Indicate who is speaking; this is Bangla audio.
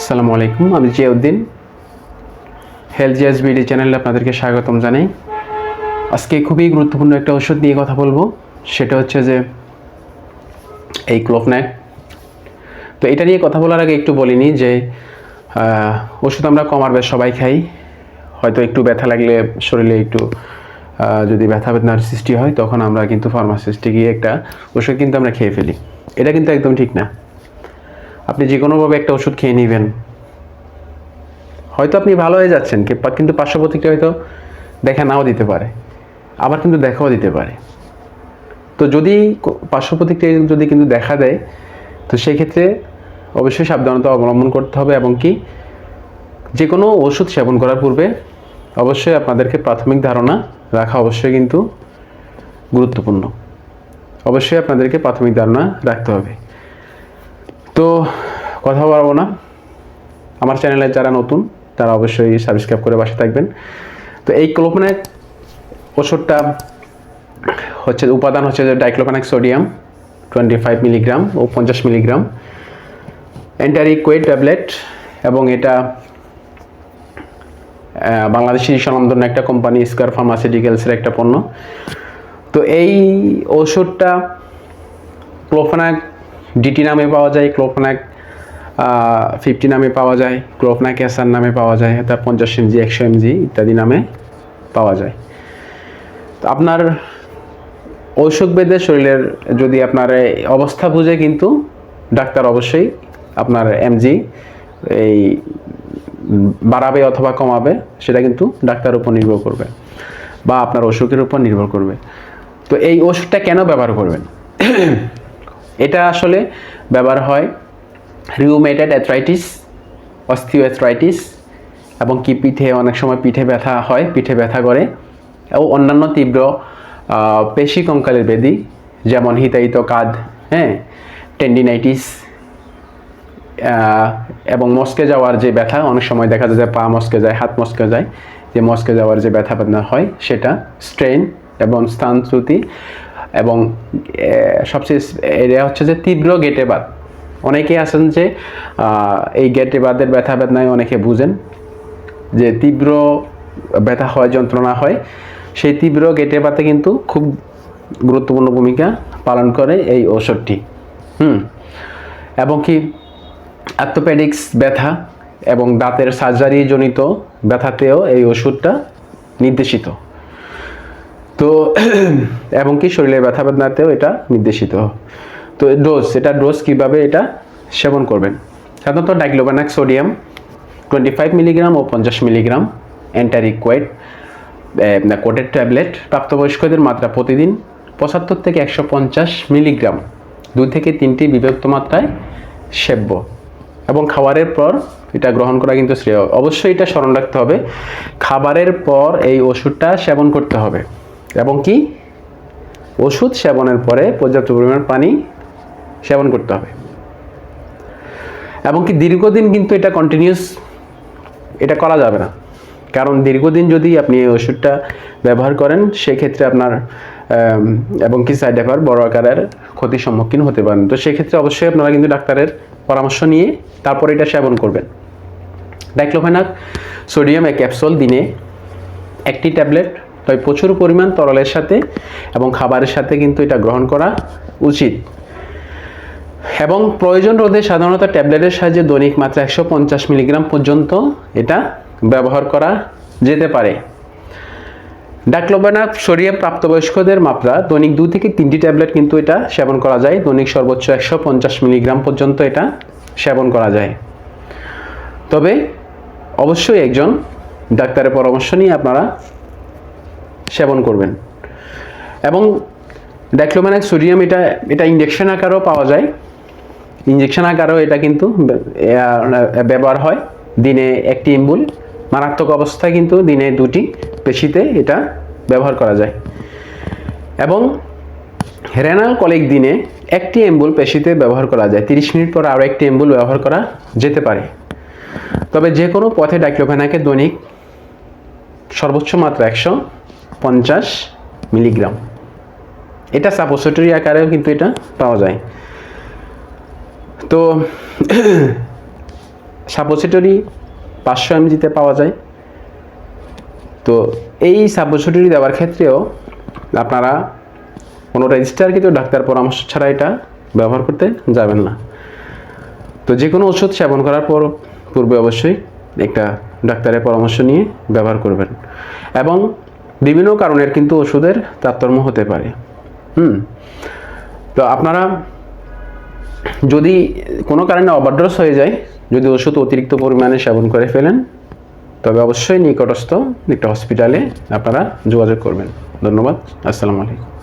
Speaker 1: আসসালামু আলাইকুম, আমি জিয়াউদ্দিন। হেলথ জিয়াস বিডি চ্যানেলে আপনাদেরকে স্বাগতম জানাই। আজকে খুবই গুরুত্বপূর্ণ একটা ওষুধ নিয়ে কথা বলব, সেটা হচ্ছে যে এই ক্লোফন্যাক তো এটা নিয়ে কথা বলার আগে একটু বলিনি যে ওষুধ আমরা কমার বেশ সবাই খাই। হয়তো একটু ব্যথা লাগলে শরীরে একটু যদি ব্যথা বেদনার সৃষ্টি হয়, তখন আমরা কিন্তু ফার্মাসিস্টে গিয়ে একটা ওষুধ কিন্তু আমরা খেয়ে ফেলি। এটা কিন্তু একদম ঠিক না। আপনি যে কোনোভাবে একটা ওষুধ খেয়ে নেবেন। হয়তো আপনি ভালো হয়ে যাচ্ছেন কিন্তু পার্শ্ব হয়তো দেখা নাও দিতে পারে। আবার কিন্তু দেখাও দিতে পারে। তো যদি পার্শ্ব যদি কিন্তু দেখা দেয়, তো সেই ক্ষেত্রে অবশ্যই সাবধানতা অবলম্বন করতে হবে এবং কি যে কোনো ওষুধ সেবন করার পূর্বে অবশ্যই আপনাদেরকে প্রাথমিক ধারণা রাখা অবশ্যই কিন্তু গুরুত্বপূর্ণ। অবশ্যই আপনাদেরকে প্রাথমিক ধারণা রাখতে হবে। তো কথা বলব না। আমার চ্যানেলে যারা নতুন, তারা অবশ্যই সাবস্ক্রাইব করে বাসে থাকবেন। তো এই ক্লোপোনাক ওষুধটা হচ্ছে, উপাদান হচ্ছে যে diclofenac sodium twenty five milligram ও পঞ্চাশ মিলিগ্রাম অ্যান্টারিকুয়েট ট্যাবলেট এবং এটা বাংলাদেশি স্বনামধন্য একটা কোম্পানি স্কোয়ার ফার্মাসিউটিক্যালসের একটা পণ্য। তো এই ওষুধটা ক্লোফোনাক ডিটি নামে পাওয়া যায় ক্লোফোনাক ফিফটি নামে পাওয়া যায় ক্লোফোনাক এসার নামে পাওয়া যায় তার পঞ্চাশ এমজি একশো এমজি ইত্যাদি নামে পাওয়া যায়। তো আপনার ঔষধ বেদে শরীরের যদি আপনার অবস্থা বুঝে কিন্তু ডাক্তার অবশ্যই আপনার এমজি এই বাড়াবে অথবা কমাবে, সেটা কিন্তু ডাক্তার উপর নির্ভর করবে বা আপনার অসুখের উপর নির্ভর করবে। তো এই ওষুধটা কেন ব্যবহার করবেন? এটা আসলে ব্যবহার হয় রিউমেটেড অ্যাথরাইটিস অস্থিওঅ্যাথরাইটিস এবং কি পিঠে, অনেক সময় পিঠে ব্যথা হয়, পিঠে ব্যথা করে ও অন্যান্য তীব্র পেশি কঙ্কালের ব্যাধি যেমন হিতাহিত কাঁধ হ্যাঁ টেন্ডিনাইটিস এবং মস্কে যাওয়ার যে ব্যথা, অনেক সময় দেখা যায় পা মস্কে যায়, হাত মস্কে যায়, যে মস্কে যাওয়ার যে ব্যথা বেদনা হয় সেটা স্ট্রেন এবং স্থানচ্যুতি এবং সবচেয়ে এটা হচ্ছে যে তীব্র গেটে বাত অনেকেই আছেন যে এই গেটে বাদের ব্যথা বেদনায় অনেকে বুঝেন যে তীব্র ব্যথা হয়, যন্ত্রণা হয়। সেই তীব্র গেটে বাতে কিন্তু খুব গুরুত্বপূর্ণ ভূমিকা পালন করে এই ঔষধটি। হুম। এবং কি অ্যাথোপেডিক্স ব্যথা এবং দাঁতের সার্জারি জনিত ব্যথাতেও এই ওষুধটা নির্দেশিত। তো, এবং কি শরীরের ব্যথা বেদনাতেও এটা নির্দেশিত। তো ডোজ এটা ডোজ কীভাবে এটা সেবন করবেন? সাধারণত diclofenac sodium twenty five milligram ও পঞ্চাশ মিলিগ্রাম অ্যান্টারিকুয়েট কোটেড ট্যাবলেট প্রাপ্তবয়স্কদের মাত্রা প্রতিদিন পঁচাত্তর থেকে একশো পঞ্চাশ মিলিগ্রাম দুই থেকে তিনটি বিভক্ত মাত্রায় সেব্য। এবং খাবারের পর এটা গ্রহণ করা কিন্তু শ্রেয়। অবশ্যই এটা স্মরণ রাখতে হবে, খাবারের পর এই ওষুধটা সেবন করতে হবে। এবং কি? ওষুধ সেবনের পরে পর্যাপ্ত পরিমাণ পানি সেবন করতে হবে। এবং কি দীর্ঘদিন কিন্তু এটা কন্টিনিউস এটা করা যাবে না। কারণ দীর্ঘদিন যদি আপনি এই ওষুধটা ব্যবহার করেন, সেক্ষেত্রে আপনার এবং কি সাইড এফার বড় আকারের ক্ষতির সম্মুখীন হতে পারেন। তো সেক্ষেত্রে অবশ্যই আপনারা কিন্তু ডাক্তারের পরামর্শ নিয়ে তারপর এটা সেবন করবেন। ডাইক্লোফেনাক সোডিয়াম এক ক্যাপসুল দিনে একটি ট্যাবলেট তবে প্রচুর পরিমাণ তরলের সাথে এবং খাবারের সাথে কিন্তু এটা গ্রহণ করা উচিত। এবং প্রয়োজন রোধে সাধারণত ট্যাবলেটের সাহায্যে দৈনিক মাত্রা একশো পঞ্চাশ মিলিগ্রাম পর্যন্ত এটা ব্যবহার করা যেতে পারে। ডাক্লোবানা শরীরে প্রাপ্তবয়স্কদের মাত্রা, দৈনিক দু থেকে তিনটি ট্যাবলেট কিন্তু এটা সেবন করা যায়। দৈনিক সর্বোচ্চ একশো পঞ্চাশ মিলিগ্রাম পর্যন্ত এটা সেবন করা যায়। তবে অবশ্যই একজন ডাক্তারের পরামর্শ নিয়ে আপনারা সেবন করবেন। এবং ডাইক্লোম্যানাক সোডিয়াম এটা এটা ইঞ্জেকশন আকারেও পাওয়া যায়। ইঞ্জেকশন আকারেও এটা কিন্তু ব্যবহার হয়। দিনে একটি ইম্বুল মারাত্মক অবস্থায় কিন্তু দিনে দুটি পেশিতে এটা ব্যবহার করা যায়। এবং রেনাল কলিক দিনে একটি এম্বুল পেশিতে ব্যবহার করা যায়। তিরিশ মিনিট পর আরও একটি এম্বুল ব্যবহার করা যেতে পারে। তবে যে কোনো পথে ডাইক্লোফেনাকে দৈনিক সর্বোচ্চ মাত্রা একশো পঞ্চাশ মিলিগ্রাম। এটা সাপোসিটরি আকারেও কিন্তু এটা পাওয়া যায়। তো সাপোসিটরি পাঁচশো এমজিতে পাওয়া যায়। তো এই সাপোসিটরি দেওয়ার ক্ষেত্রেও আপনারা কোনো রেজিস্টারকৃত ডাক্তার পরামর্শ ছাড়া এটা ব্যবহার করতে যাবেন না। তো যে কোনো ওষুধ সেবন করার পর, পূর্বে অবশ্যই একটা ডাক্তারের পরামর্শ নিয়ে ব্যবহার করবেন। এবং বিভিন্ন কারণের কিন্তু ওষুধের তারতম্য হতে পারে। হুম? তো আপনারা যদি কোনো কারণে ওভারডোজ হয়ে যায়, যদি ওষুধ অতিরিক্ত পরিমাণে সেবন করে ফেলেন, তবে অবশ্যই নিকটস্থ একটা হসপিটালে আপনারা যোগাযোগ করবেন। ধন্যবাদ। আসসালামু আলাইকুম।